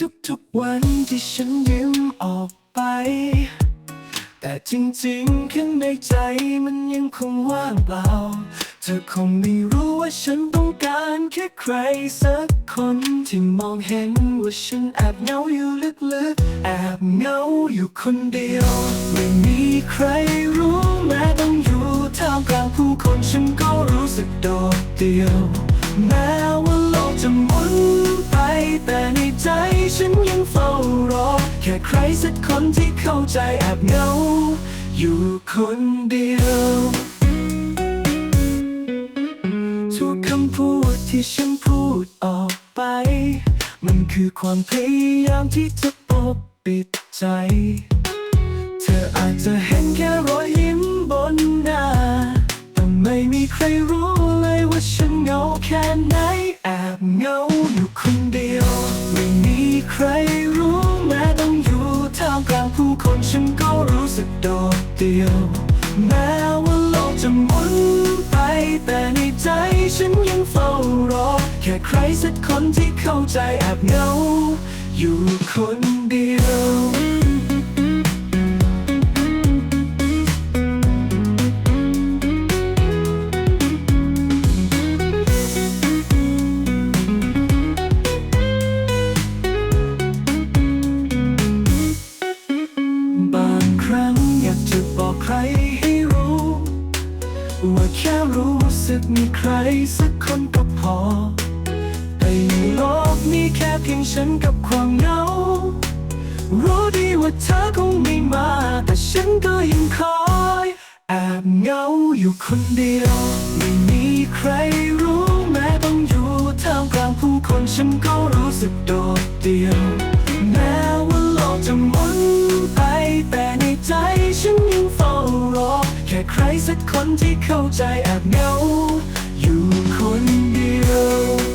ทุกๆวันที่ฉันยิ้มออกไป แต่จริงๆข้างในใจมันยังคงว่างเปล่า เธอคงไม่รู้ว่าฉันต้องการแค่ใครสักคนที่มองเห็นว่าฉันแอบเหงาอยู่ลึกๆ แอบเหงาอยู่คนเดียว ไม่มีใครรู้แม้ต้องอยู่ท่ามกลางผู้คนฉันก็รู้สึกโดดเดี่ยวแม้ ใครสักคนที่เข้าใจแอบเหงา อยู่คนเดียว ทุกคำพูดที่ฉันพูดออกไป มันคือความพยายามที่จะปกปิดใจ เธออาจจะเห็นแค่รอยยิ้มบนหน้า แต่ไม่มีใครรู้เลยว่าฉันเหงาแค่ไหนแอบเหงาอยู่คน ก็รู้สึกโดดเดี่ยว แม้ว่าโลกจะหมุนไป แต่ในใจฉันยังเฝ้ารอ แค่ใครสักคนที่เข้าใจแอบเหงาอยู่คน สึกมีใครสักคนก็พอแต่ในโลกนี้แค่เพียงฉันกับความเหงา รู้ดีว่าเธอคงไม่มา แต่ฉันก็ยังคอย แอบเหงาอยู่คนเดียว ไม่มีใคร คนที่เข้าใจแอบเหงาอยู่คนเดียว